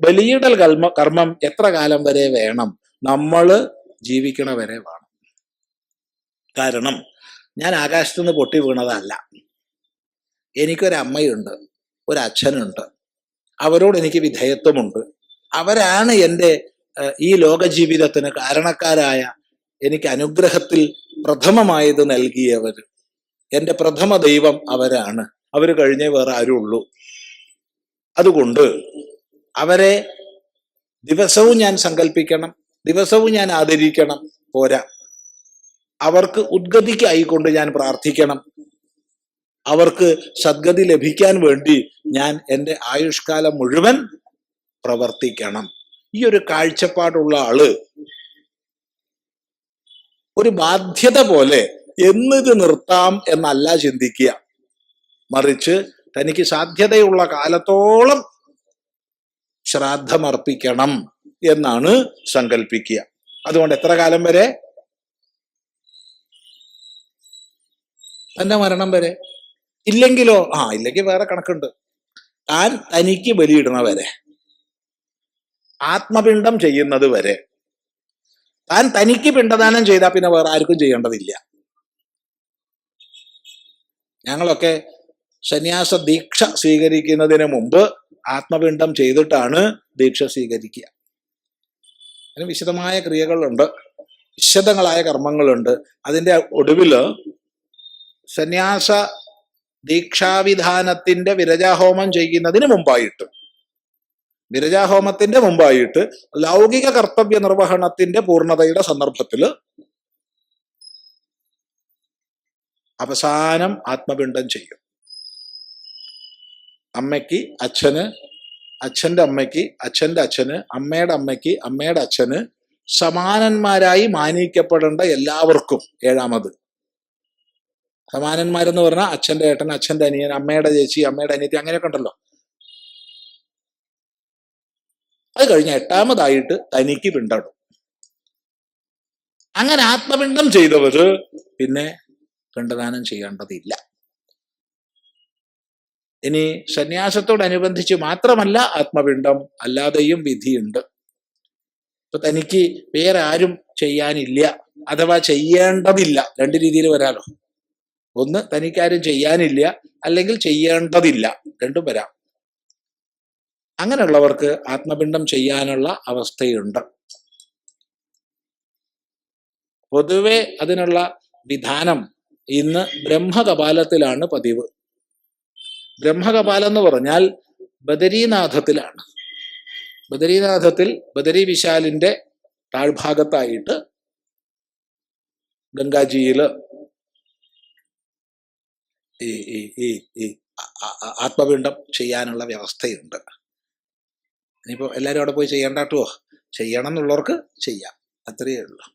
ബലിയിടൽ കർമ്മ കർമ്മം എത്ര കാലം വരെ വേണം? നമ്മൾ ജീവിക്കണ വരെ വേണം. കാരണം ഞാൻ ആകാശത്തു നിന്ന് പൊട്ടി വീണതല്ല. എനിക്കൊരമ്മയുണ്ട് ഒരച്ഛനുണ്ട്. അവരോട് എനിക്ക് വിധേയത്വമുണ്ട്. അവരാണ് എന്റെ ഈ ലോക ജീവിതത്തിന് കാരണക്കാരായ എനിക്ക് അനുഗ്രഹത്തിൽ പ്രഥമമായത് നൽകിയവർ എന്റെ പ്രഥമ ദൈവം അവരാണ്. അവർ കഴിഞ്ഞേ വേറെ ആരുള്ളൂ. അതുകൊണ്ട് അവരെ ദിവസവും ഞാൻ സങ്കല്പിക്കണം ദിവസവും ഞാൻ ആദരിക്കണം പോരാ. അവർക്ക് ഉദ്ഗതിക്കായിക്കൊണ്ട് ഞാൻ പ്രാർത്ഥിക്കണം. അവർക്ക് സദ്ഗതി ലഭിക്കാൻ വേണ്ടി ഞാൻ എന്റെ ആയുഷ്കാലം മുഴുവൻ പ്രവർത്തിക്കണം. ഈ ഒരു കാഴ്ചപ്പാടുള്ള ആൾ ഒരു ബാധ്യത പോലെ എന്നിത് നിർത്താം എന്നല്ല ചിന്തിക്കുക. മറിച്ച് തനിക്ക് സാധ്യതയുള്ള കാലത്തോളം ശ്രാദ്ധമർപ്പിക്കണം എന്നാണ് സങ്കല്പിക്കുക അതുകൊണ്ട് എത്ര കാലം വരെ? തന്റെ മരണം വരെ. ഇല്ലെങ്കിലോ? ആ ഇല്ലെങ്കിൽ വേറെ കണക്കുണ്ട്. താൻ തനിക്ക് ബലിയിടുന്നവരെ വരെ. ആത്മപിണ്ഡം ചെയ്യുന്നത് വരെ. താൻ തനിക്ക് പിണ്ടദാനം ചെയ്താൽ പിന്നെ വേറെ ആർക്കും ചെയ്യേണ്ടതില്ല. ഞങ്ങളൊക്കെ സന്യാസ ദീക്ഷ സ്വീകരിക്കുന്നതിന് മുമ്പ് ആത്മപിണ്ഡം ചെയ്തിട്ടാണ് ദീക്ഷ സ്വീകരിക്കുക. അതിന് വിശദമായ ക്രിയകളുണ്ട്. വിശദങ്ങളായ കർമ്മങ്ങളുണ്ട്. അതിന്റെ ഒടുവിൽ സന്യാസ ദീക്ഷാവിധാനത്തിന്റെ വിരജാഹോമം ചെയ്യുന്നതിന് മുമ്പായിട്ട് വിരജാഹോമത്തിന്റെ മുമ്പായിട്ട് ലൗകിക കർത്തവ്യ നിർവഹണത്തിന്റെ പൂർണതയുടെ സന്ദർഭത്തിൽ അവസാനം ആത്മപിണ്ഡം ചെയ്യും. അമ്മയ്ക്ക് അച്ഛന് അച്ഛന്റെ അമ്മയ്ക്ക് അച്ഛന്റെ അച്ഛന് അമ്മയുടെ അമ്മയ്ക്ക് അമ്മയുടെ അച്ഛന് സമാനന്മാരായി മാനിക്കപ്പെടേണ്ട എല്ലാവർക്കും ഏഴാമത്. സമാനന്മാരെന്ന് പറഞ്ഞാൽ അച്ഛന്റെ ഏട്ടൻ അച്ഛന്റെ അനിയൻ അമ്മയുടെ ചേച്ചി അമ്മയുടെ അനിയത്തി അങ്ങനെയൊക്കെ ഉണ്ടല്ലോ. അത് കഴിഞ്ഞ എട്ടാമതായിട്ട് തനിക്ക് പിണ്ടടും അങ്ങനെ ആത്മപിണ്ഡം ചെയ്തവര് പിന്നെ പിണ്ടദാനം ചെയ്യേണ്ടതില്ല. ഇനി സന്യാസത്തോടനുബന്ധിച്ച് മാത്രമല്ല ആത്മപിണ്ഡം അല്ലാതെയും വിധിയുണ്ട്. ഇപ്പൊ തനിക്ക് വേറെ ആരും ചെയ്യാനില്ല അഥവാ ചെയ്യേണ്ടതില്ല രണ്ട് രീതിയിൽ വരാലോ. ഒന്ന് തനിക്കാരും ചെയ്യാനില്ല അല്ലെങ്കിൽ ചെയ്യേണ്ടതില്ല രണ്ടും വരാം. അങ്ങനെയുള്ളവർക്ക് ആത്മപിണ്ഡം ചെയ്യാനുള്ള അവസ്ഥയുണ്ട്. പൊതുവെ അതിനുള്ള വിധാനം ഇന്ന് ബ്രഹ്മകപാലത്തിലാണ് പതിവ്. ബ്രഹ്മകപാലം എന്ന് പറഞ്ഞാൽ ബദരീനാഥത്തിലാണ്. ബദരീനാഥത്തിൽ ബദരി വിശാലിന്റെ താഴ്ഭാഗത്തായിട്ട് ഗംഗാജിയിൽ ഈ ഈ ഈ ആത്മപിണ്ഡം ചെയ്യാനുള്ള വ്യവസ്ഥയുണ്ട്. ഇനിയിപ്പോ എല്ലാരും അവിടെ പോയി ചെയ്യണ്ടാട്ടോ ചെയ്യണം എന്നുള്ളവർക്ക് ചെയ്യാം. അത്രയേ ഉള്ളൂ.